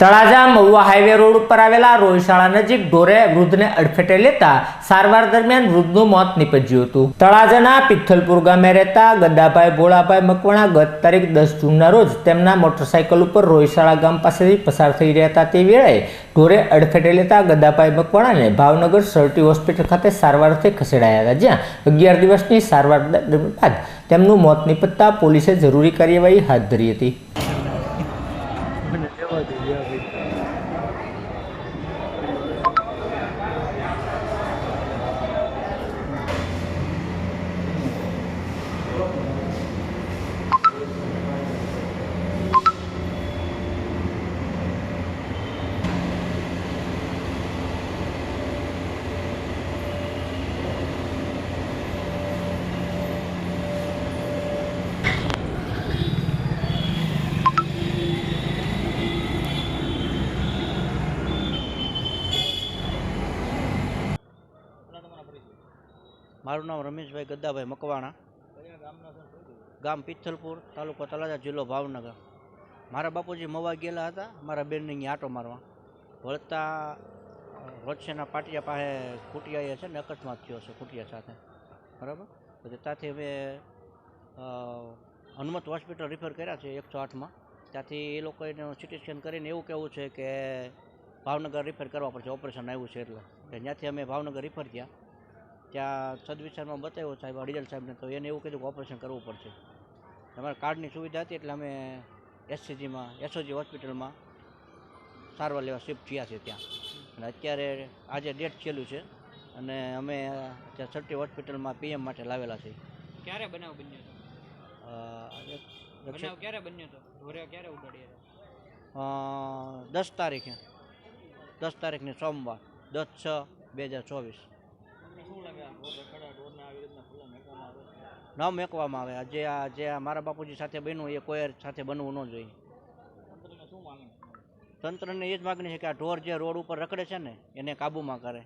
Talaja Mahuva highway road ઉપર આવેલા રોયશાળા નજીક ઢોરે વૃદ્ધને અડફેટે લેતા સારવાર દરમિયાન વૃદ્ધનું મોત નીપજ્યું હતું. તળાજાના પિથલપુર ગામે રહેતા ગદ્દાભાઈ ભોળાભાઈ મકવાણા ગત તારીખ દસ જૂનના રોજ તેમના મોટરસાયકલ ઉપર રોયશાળા ગામ પાસેથી પસાર થઈ રહ્યા હતા તે વેળાએ ઢોરે અડફેટે લેતા ગદ્દાભાઈ મકવાણાને ભાવનગર સરટી હોસ્પિટલ ખાતે સારવારથી ખસેડાયા હતા, જ્યાં અગિયાર દિવસની સારવાર બાદ તેમનું મોત નીપજતા પોલીસે જરૂરી કાર્યવાહી હાથ ધરી હતી. делали, я выиграл. મારું નામ રમેશભાઈ ગદ્દાભાઈ મકવાણા. ગામ પિથલપુર, તાલુકો તળાજા, જિલ્લો ભાવનગર. મારા બાપુજી મવા ગયેલા હતા, મારા બેનને અહીંયા આટો મારવા. વળતા રોજસેના પાટિયા પાસે કુટિયાએ છે ને અકસ્માત થયો છે કુટિયા સાથે. બરાબર? પછી ત્યાંથી અમે હનુમત હોસ્પિટલ રિફર કર્યા છે એકસો આઠમાં. ત્યાંથી એ લોકોએ સિટી સ્કેન કરીને એવું કહેવું છે કે ભાવનગર રિફર કરવા પડશે ઓપરેશન આવ્યું છે એટલે. ત્યાંથી અમે ભાવનગર રિફર થયા. ત્યાં સદવિચારમાં બતાવ્યો સાહેબ અડીજલ સાહેબને તો એને એવું કીધું કે ઓપરેશન કરવું પડશે. તમારા કાર્ડની સુવિધા હતી એટલે અમે એસસીજીમાં એસઓજી હોસ્પિટલમાં સારવાર લેવા શિફ્ટ થયા છે ત્યાં. અને અત્યારે આજે ડેટ છેલ્લું છે અને અમે ત્યાં સરટી હોસ્પિટલમાં પીએમ માટે લાવેલા છે. ક્યારે બનાવ બન્યો હતો? બનાવ ક્યારે બન્યો હતો? ઢોરે ક્યારે ઉડાડ્યા દસ તારીખે. દસ તારીખની સોમવાર દસ છ બે હજાર ચોવીસ. ન મેકવામાં આવે. જે આ જે આ મારા બાપુજી સાથે બન્યું, એ કોઈ સાથે બનવું ન જોઈએ. તંત્રને એ જ માગણી છે કે આ ઢોર જે રોડ ઉપર રખડે છે ને, એને કાબૂમાં કરે.